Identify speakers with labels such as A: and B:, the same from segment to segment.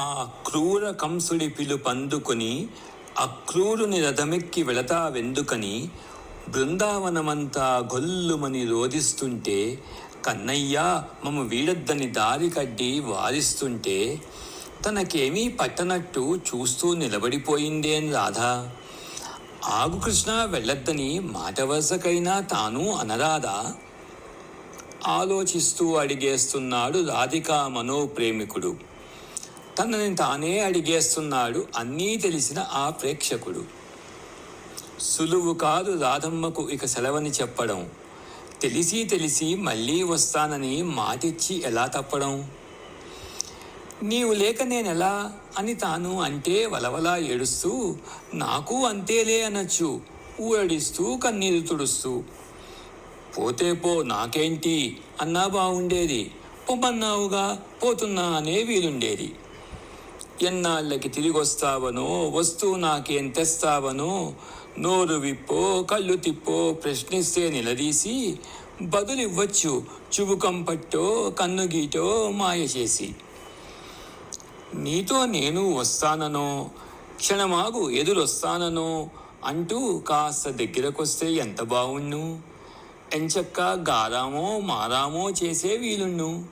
A: ఆ క్రూర కంసుడి పిలుపందుకొని అక్రూరుని రథమెక్కి వెళతా వెందుకని బృందావనమంతా గొల్లుమని రోదిస్తుంటే కన్నయ్య మమ్మ వీడద్దని దారి కడ్డి వారిస్తుంటే తనకేమీ పట్టనట్టు చూస్తూ నిలబడిపోయిందేం రాధా? ఆగుకృష్ణ వెళ్ళద్దని వెళ్ళొద్దని మాట వరుసకైనా తాను అనరాదా? ఆలోచిస్తూ అడిగేస్తున్నాడు రాధికా మనోప్రేమికుడు. తనని తానే అడిగేస్తున్నాడు అన్నీ తెలిసిన ఆ ప్రేక్షకుడు. సులువు కాదు రాధమ్మకు ఇక సెలవని చెప్పడం. తెలిసి తెలిసి మళ్ళీ వస్తానని మాటిచ్చి ఎలా తప్పడం? నీవు లేక నేనెలా? అని తాను అంటే వలవలా ఏడుస్తూ నాకు అంతేలే అనొచ్చు ఊరడిస్తూ కన్నీరు తుడుస్తూ. పోతే పో నాకేంటి? అన్నా బాగుండేది పొమ్మన్నావుగా పోతున్నా అనే వీలుండేది. ఎన్నాళ్ళకి తిరిగొస్తావనో వస్తువు నాకేం తెస్తావనో నోరు విప్పో కళ్ళు తిప్పో ప్రశ్నిస్తే నిలదీసి బదులివ్వచ్చు చుబుకం పట్టో కన్ను గీటో మాయ చేసి. నీతో నేను వస్తాననో క్షణమాగు ఎదురొస్తాననో అంటూ కాస్త దగ్గరకొస్తే ఎంత బావుణ్ణు ఎంచక్క గారామో మారామో చేసే వీలుణ్ణు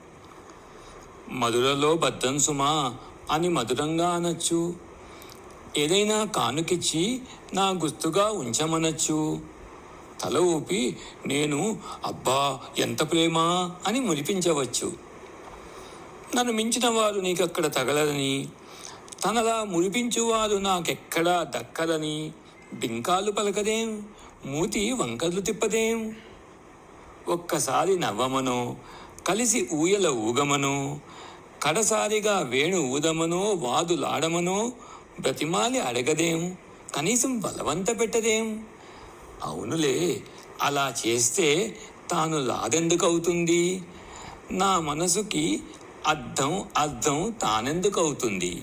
A: మధురలో బద్దం సుమా అని మధురంగా అనొచ్చు. ఏదైనా కానుకిచ్చి నా గుర్తుగా ఉంచమనొచ్చు. తల ఊపి నేను అబ్బా ఎంత ప్రేమ అని మురిపించవచ్చు. నన్ను మించిన వారు నీకక్కడ తగలదని తనలా మురిపించువారు నాకెక్కడా దక్కదని బింకాలు పలకదేం మూతి వంకర్లు తిప్పదేం? ఒక్కసారి నవ్వమనో కలిసి ఊయల ఊగమనో కడసారిగా వేణు ఊదమనో వాదులాడమనో బ్రతిమాలి అడగదేం? కనీసం బలవంత పెట్టదేం? అవునులే అలా చేస్తే తాను లాదెందుకవుతుంది? నా మనసుకి అర్థం అర్థం తానెందుకవుతుంది?